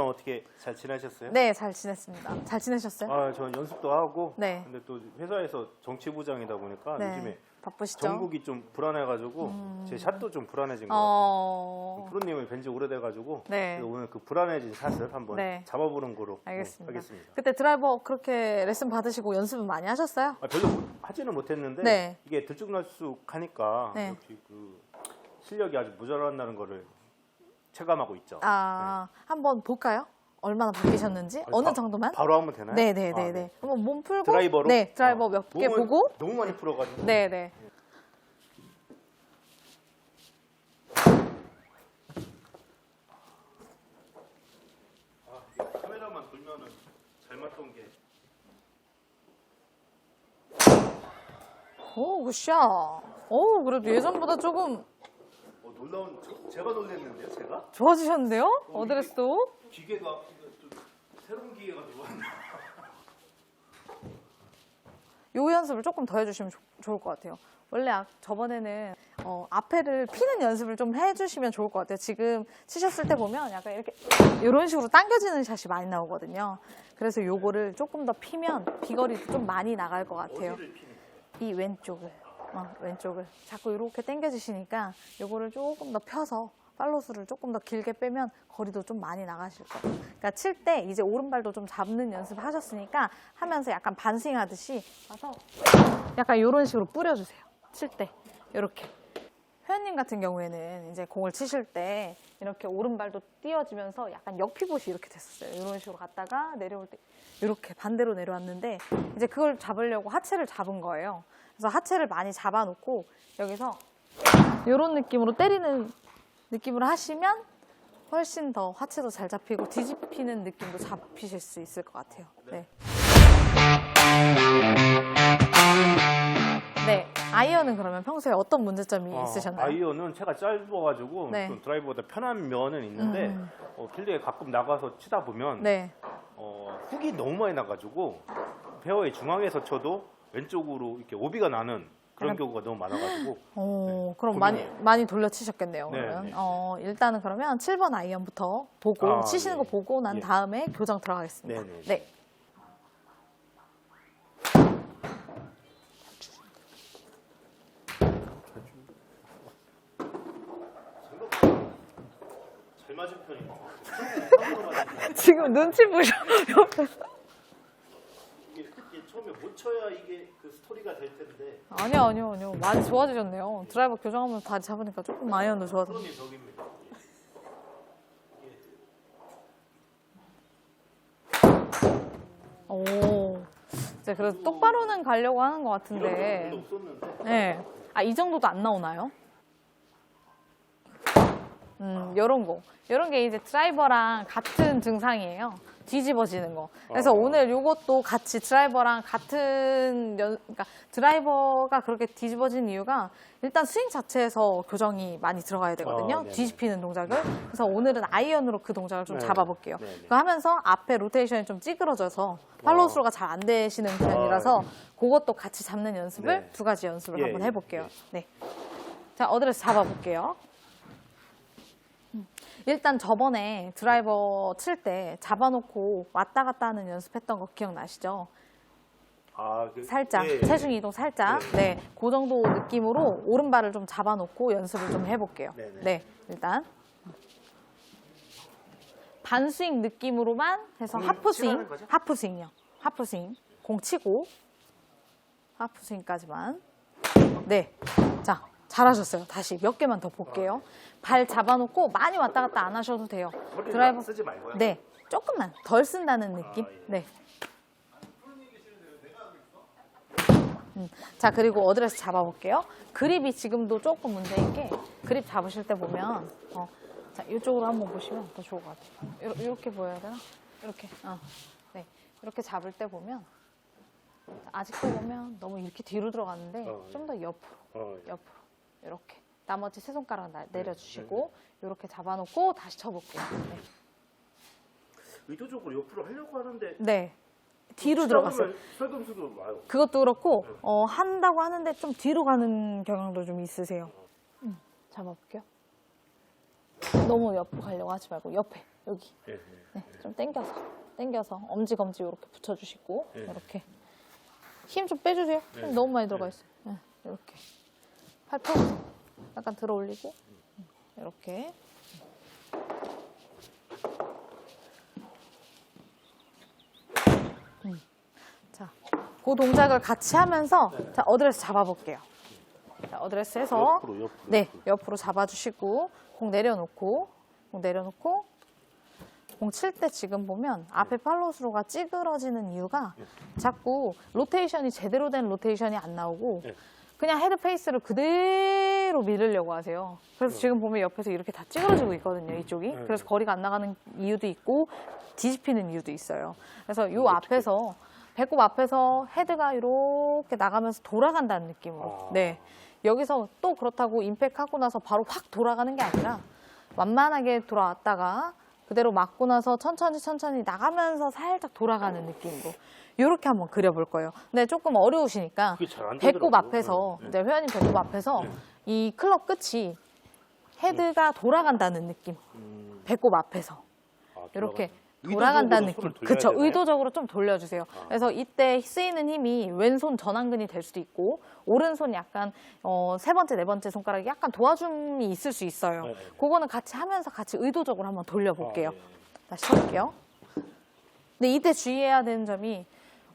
동안 어떻게 잘 지내셨어요? 네, 잘 지냈습니다. 잘 지내셨어요? 아, 저 연습도 하고. 네. 근데 또 회사에서 정치부장이다 보니까 네. 요즘에 바쁘시죠? 전국이 좀 불안해가지고 제 샷도 좀 불안해진 것 어... 같아요. 프로님을 뵌지 오래돼가지고 네. 그래서 오늘 그 불안해진 샷을 한번 네. 잡아보는 거로 네, 알겠습니다. 하겠습니다. 그때 드라이버 그렇게 레슨 받으시고 연습은 많이 하셨어요? 아, 별로 못- 하지는 못했는데 네. 이게 들쭉날쭉하니까 네. 역시 그 실력이 아주 모자란다는 거를 체감하고 있죠. 아, 한번 볼까요? 얼마나 바뀌셨는지? 어느 바- 정도만? 바로 하면 되나요? 네, 네, 아, 네, 네. 한번 몸 풀고 드라이버로? 네, 드라이버 어. 몇개 몸을 보고 너무 많이 풀어가지고 네, 네. 아, 이거 카메라만 돌면은 잘 맞던 게 오, 굿샷. 오, 그래도 예전보다 조금 어, 놀라운 저- 제가 놀랐는데요, 제가 좋아지셨는데요? 어, 어드레스도? 기계가 좀 새로운 기계가 들어왔네. 요 연습을 조금 더 해주시면 좋- 좋을 것 같아요. 원래 아- 저번에는 어, 앞에를 피는 연습을 좀 해주시면 좋을 것 같아요. 지금 치셨을 때 보면 약간 이렇게 이런 식으로 당겨지는 샷이 많이 나오거든요. 그래서 요거를 조금 더 피면 비거리도 좀 많이 나갈 것 같아요. 이 왼쪽을, 어, 왼쪽을 자꾸 이렇게 당겨주시니까 요거를 조금 더 펴서 팔로스를 조금 더 길게 빼면 거리도 좀 많이 나가실 거예요. 그러니까 칠 때 이제 오른발도 좀 잡는 연습 하셨으니까 하면서 약간 반스윙 하듯이 와서 약간 이런 식으로 뿌려주세요. 칠 때 이렇게. 회원님 같은 경우에는 이제 공을 치실 때 이렇게 오른발도 띄어지면서 약간 역피봇이 이렇게 됐었어요. 이런 식으로 갔다가 내려올 때 이렇게 반대로 내려왔는데 이제 그걸 잡으려고 하체를 잡은 거예요. 그래서 하체를 많이 잡아놓고 여기서 이런 느낌으로 때리는 느낌으로 하시면 훨씬 더 하체도 잘 잡히고 뒤집히는 느낌도 잡히실 수 있을 것 같아요. 네. 네. 아이언은 그러면 평소에 어떤 문제점이 어, 있으셨나요? 아이언은 채가 짧아가지고 네. 좀 드라이버보다 편한 면은 있는데 음. 어, 필드에 가끔 나가서 치다 보면 네. 어, 훅이 너무 많이 나가지고 페어의 중앙에서 쳐도 왼쪽으로 이렇게 오비가 나는 그런 약간- 경우가 너무 많아가지고 오, 그럼 많이. 많이 돌려치셨겠네요. 네, 그러면 네. 어, 일단은 그러면 7번 아이언부터 보고 아, 치시는 네. 거 보고 난 예. 다음에 교정 들어가겠습니다. 네, 네, 네. 편이고 지금 눈치 보셔. 옆에서. 이게, 이게 처음에 못 쳐야 스토리가 될 텐데 아니요, 아니요, 아니요. 많이 좋아지셨네요. 드라이버 교정하면서 다리 잡으니까 조금 아이언도 좋아졌네요. 프로님 덕입니다. 오. 이제 그래도 똑바로는 가려고 하는 것 이런 같은데. 없었는데 네. 아, 이 정도도 안 나오나요? 음, 요런 거. 요런 게 이제 드라이버랑 같은 증상이에요. 뒤집어지는 거. 그래서 어. 오늘 요것도 같이 드라이버랑 같은 연, 그러니까 드라이버가 그렇게 뒤집어진 이유가 일단 스윙 자체에서 교정이 많이 들어가야 되거든요. 어, 네네. 뒤집히는 동작을. 그래서 오늘은 아이언으로 그 동작을 좀 네. 잡아볼게요. 네네. 그거 하면서 앞에 로테이션이 좀 찌그러져서 팔로우 스루가 잘 안 되시는 편이라서 그것도 같이 잡는 연습을 아, 네. 두 가지 연습을 예, 한번 예, 해볼게요. 네. 자, 어드레스 잡아볼게요. 음. 일단 저번에 드라이버 칠 때 잡아놓고 왔다 갔다 하는 연습했던 거 기억나시죠? 아, 그, 살짝 예, 예. 체중 이동 살짝 네, 그 정도 느낌으로 오른발을 좀 잡아놓고 연습을 좀 해볼게요. 네네. 네, 일단 반스윙 느낌으로만 해서 공을 하프스윙, 치라는 거죠? 하프스윙이요. 하프스윙 공 치고 하프스윙까지만. 네, 자 잘하셨어요. 다시 몇 개만 더 볼게요. 발 잡아놓고 많이 왔다 갔다 안 하셔도 돼요. 드라이버 쓰지 말고요. 네, 조금만 덜 쓴다는 느낌. 아, 예. 네. 음, 자 그리고 어드레스 잡아볼게요. 그립이 지금도 조금 문제인 게 그립 잡으실 때 보면 어, 자 이쪽으로 한번 보시면 더 좋을 것 같아요. 요- 이렇게 보여야 되나? 이렇게. 어, 네. 이렇게 잡을 때 보면 자, 아직도 보면 너무 이렇게 뒤로 들어갔는데 어, 예. 좀 더 옆으로. 어, 예. 옆으로 이렇게 나머지 세 손가락 나- 내려주시고 이렇게 잡아놓고 다시 쳐볼게요. 네. 의도적으로 옆으로 하려고 하는데 네. 뒤로 치다 들어갔어요. 설금수도 와요. 그것도 그렇고 어, 한다고 하는데 좀 뒤로 가는 경향도 좀 있으세요. 음, 잡아볼게요. 너무 옆으로 가려고 하지 말고 옆에 여기. 예, 예. 네, 좀 당겨서, 당겨서 엄지 검지 이렇게 붙여주시고 네. 이렇게 힘 좀 빼주세요. 힘 네. 너무 많이 들어가 네. 있어요. 네, 이렇게 팔 펴서 약간 들어 올리고 이렇게. 음. 자, 그 동작을 같이 하면서 자 어드레스 잡아볼게요. 자, 어드레스 해서 옆으로 옆으로. 네, 옆으로 잡아주시고 공 내려놓고 공 내려놓고 공 칠 때 지금 보면 앞에 팔로스로가 찌그러지는 이유가 자꾸 로테이션이 제대로 된 로테이션이 안 나오고 네. 그냥 헤드 페이스를 그대로 밀으려고 하세요. 그래서 지금 보면 옆에서 이렇게 다 찌그러지고 있거든요, 이쪽이. 네. 그래서 거리가 안 나가는 이유도 있고 뒤집히는 이유도 있어요. 그래서 요 앞에서 배꼽 앞에서 헤드가 이렇게 나가면서 돌아간다는 느낌으로. 아. 네. 여기서 또 그렇다고 임팩 하고 나서 바로 확 돌아가는 게 아니라 완만하게 돌아왔다가 그대로 맞고 나서 천천히 천천히 나가면서 살짝 돌아가는 느낌으로 이렇게 한번 그려볼 거예요. 근데 조금 어려우시니까 그게 잘안 배꼽. 앞에서 네, 네. 이제 회원님 배꼽 앞에서 네. 이 클럽 끝이 헤드가 돌아간다는 느낌. 음, 배꼽 앞에서 아, 이렇게 돌아간다. 돌아간다는 느낌. 되나요? 의도적으로 좀 돌려주세요. 아. 그래서 이때 쓰이는 힘이 왼손 전완근이 될 수도 있고 오른손 약간 어, 세 번째, 네 번째 손가락이 약간 도와줌이 있을 수 있어요. 네, 네. 그거는 같이 하면서 같이 의도적으로 한번 돌려볼게요. 아, 네. 다시 쳐볼게요. 근데 이때 주의해야 되는 점이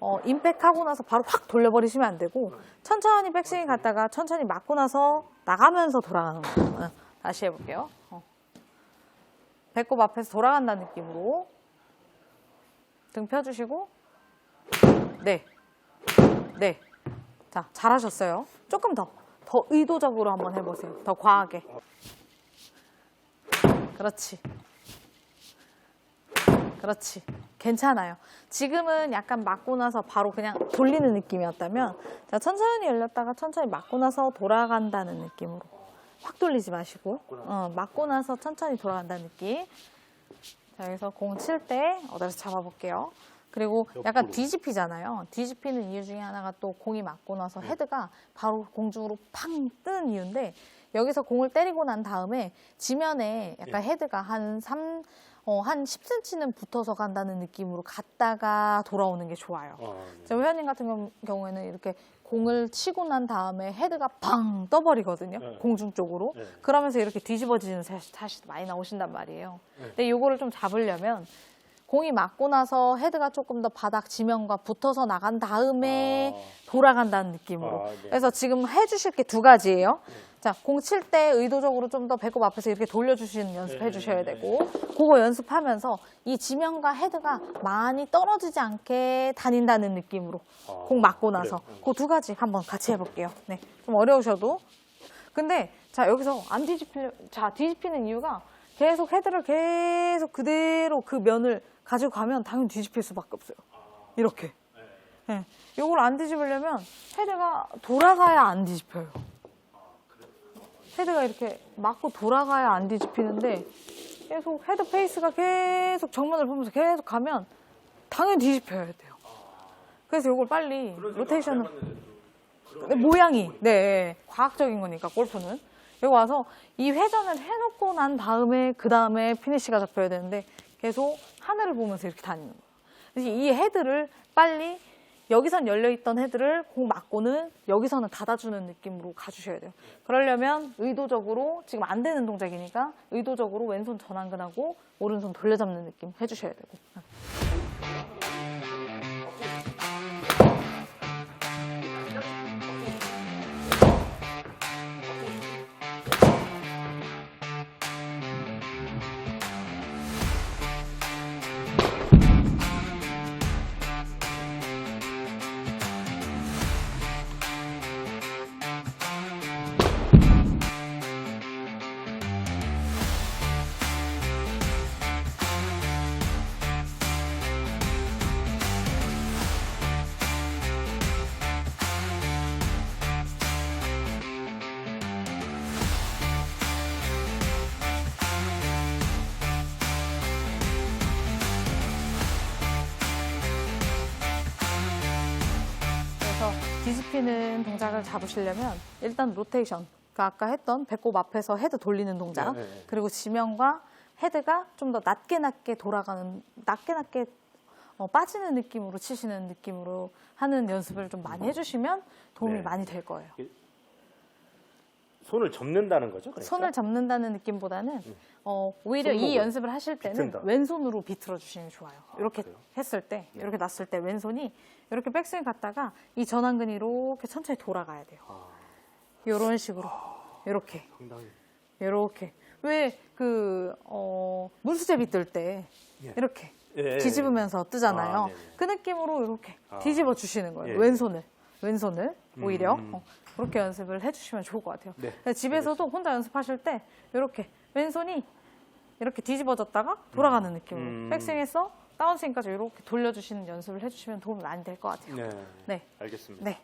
어, 임팩하고 나서 바로 확 돌려버리시면 안 되고 천천히 백스윙 갔다가 천천히 맞고 나서 나가면서 돌아가는 거예요. 어, 다시 해볼게요. 어. 배꼽 앞에서 돌아간다는 느낌으로 등 펴주시고 네, 네. 자 잘하셨어요. 조금 더, 더 의도적으로 한번 해보세요. 더 과하게. 그렇지. 그렇지. 괜찮아요. 지금은 약간 맞고 나서 바로 그냥 돌리는 느낌이었다면, 자, 천천히 열렸다가 천천히 맞고 나서 돌아간다는 느낌으로. 확 돌리지 마시고, 어, 맞고 나서 천천히 돌아간다는 느낌. 자, 여기서 공 칠때 어디서 잡아볼게요. 그리고 약간 옆으로. 뒤집히잖아요. 뒤집히는 이유 중에 하나가 또 공이 맞고 나서 헤드가 바로 공중으로 팡 뜨는 이유인데 여기서 공을 때리고 난 다음에 지면에 약간 헤드가 한 3, 어, 한 10cm는 붙어서 간다는 느낌으로 갔다가 돌아오는 게 좋아요. 아, 네. 저 회원님 같은 경우- 경우에는 이렇게 공을 치고 난 다음에 헤드가 팡 떠버리거든요. 네. 공중 쪽으로. 네. 그러면서 이렇게 뒤집어지는 사- 사실 많이 나오신단 말이에요. 네. 근데 요거를 좀 잡으려면 공이 맞고 나서 헤드가 조금 더 바닥 지면과 붙어서 나간 다음에 돌아간다는 느낌으로. 아, 네. 그래서 지금 해주실 게 두 가지예요. 자, 공 칠 때 의도적으로 좀 더 배꼽 앞에서 이렇게 돌려주시는 연습 네, 해주셔야 네, 되고, 그거 연습하면서 이 지면과 헤드가 많이 떨어지지 않게 다닌다는 느낌으로 아, 공 맞고 나서 그래요? 그두 가지 한번 같이 해볼게요. 네, 좀 어려우셔도. 근데 자 여기서 안 뒤집히려, 자 뒤집히는 이유가 계속 헤드를 계속 그대로 그 면을 가지고 가면 당연히 뒤집힐 수밖에 없어요. 이렇게. 네. 이걸 안 뒤집으려면 헤드가 돌아가야 안 뒤집혀요. 헤드가 이렇게 맞고 돌아가야 안 뒤집히는데 계속 헤드 페이스가 계속 정면을 보면서 계속 가면 당연히 뒤집혀야 돼요. 그래서 이걸 빨리 로테이션을 네, 모양이 네 과학적인 거니까 골프는 여기 와서 이 회전을 해놓고 난 다음에 그 다음에 피니시가 잡혀야 되는데 계속 하늘을 보면서 이렇게 다니는 거예요. 이 헤드를 빨리 여기선 열려 있던 헤드를 공 맞고는 여기서는 닫아주는 느낌으로 가주셔야 돼요. 그러려면 의도적으로 지금 안 되는 동작이니까 의도적으로 왼손 전완근하고 오른손 돌려잡는 느낌 해주셔야 되고. 뒤집히는 동작을 잡으시려면 일단 로테이션, 그 아까 했던 배꼽 앞에서 헤드 돌리는 동작, 네, 네, 네. 그리고 지면과 헤드가 좀 더 낮게 낮게 돌아가는 낮게 낮게 어, 빠지는 느낌으로 치시는 느낌으로 하는 연습을 좀 많이 해주시면 도움이 네. 많이 될 거예요. 손을 접는다는 거죠? 그러니까? 손을 잡는다는 느낌보다는 어, 오히려 이 손목을 연습을 하실 때는 비튼다. 왼손으로 비틀어 주시는 게 좋아요. 아, 이렇게 그래요? 했을 때, 네. 이렇게 놨을 때 왼손이 이렇게 백스윙 갔다가 이 전완근이 이렇게 천천히 돌아가야 돼요. 아, 이런 식으로. 이렇게. 상당히. 이렇게. 왜 그, 어, 물수제 비 뜰 때 예. 이렇게 예, 예, 뒤집으면서 뜨잖아요. 아, 네네. 그 느낌으로 이렇게 아. 뒤집어 주시는 거예요. 예. 왼손을. 왼손을 오히려 음. 어, 그렇게 연습을 해주시면 좋을 것 같아요. 네, 집에서도 혼자 연습하실 때 이렇게 왼손이 이렇게 뒤집어졌다가 돌아가는 느낌으로 음. 백스윙에서 다운스윙까지 이렇게 돌려주시는 연습을 해주시면 도움이 많이 될 것 같아요. 네. 네, 알겠습니다. 네.